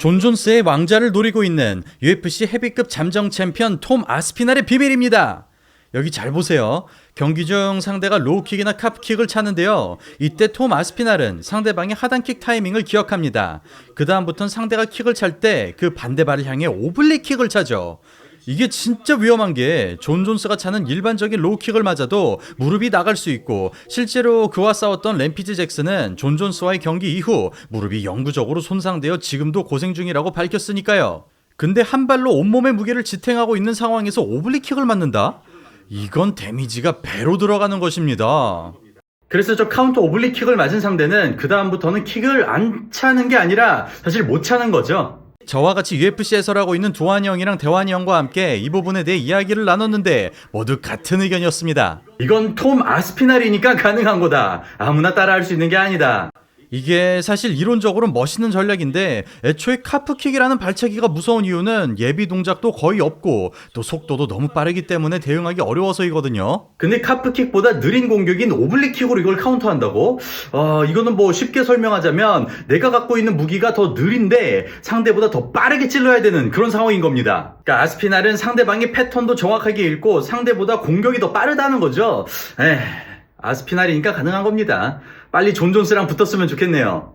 존 존스의 왕좌를 노리고 있는 UFC 헤비급 잠정 챔피언 톰 아스피날의 비밀입니다. 여기 잘 보세요. 경기 중 상대가 로우킥이나 카프킥을 차는데요. 이때 톰 아스피날은 상대방의 하단킥 타이밍을 기억합니다. 그 다음부터는 상대가 킥을 찰 때 그 반대발을 향해 오블릭 킥을 차죠. 이게 진짜 위험한 게 존 존스가 차는 일반적인 로우킥을 맞아도 무릎이 나갈 수 있고 실제로 그와 싸웠던 램피지 잭슨은 존 존스와의 경기 이후 무릎이 영구적으로 손상되어 지금도 고생 중이라고 밝혔으니까요. 근데 한 발로 온몸의 무게를 지탱하고 있는 상황에서 오블리킥을 맞는다? 이건 데미지가 배로 들어가는 것입니다. 그래서 저 카운터 오블리킥을 맞은 상대는 그 다음부터는 킥을 안 차는 게 아니라 사실 못 차는 거죠. 저와 같이 UFC 해설하고 있는 두한이 형이랑 대환이 형과 함께 이 부분에 대해 이야기를 나눴는데 모두 같은 의견이었습니다. 이건 톰 아스피날이니까 가능한 거다. 아무나 따라할 수 있는 게 아니다. 이게 사실 이론적으로 멋있는 전략인데 애초에 카프킥이라는 발차기가 무서운 이유는 예비 동작도 거의 없고 또 속도도 너무 빠르기 때문에 대응하기 어려워서이거든요. 근데 카프킥보다 느린 공격인 오블리킥으로 이걸 카운터한다고? 어, 이거는 뭐 쉽게 설명하자면 내가 갖고 있는 무기가 더 느린데 상대보다 더 빠르게 찔러야 되는 그런 상황인 겁니다. 그러니까 아스피날은 상대방의 패턴도 정확하게 읽고 상대보다 공격이 더 빠르다는 거죠. 에 아스피날이니까 가능한 겁니다. 빨리 존 존스랑 붙었으면 좋겠네요.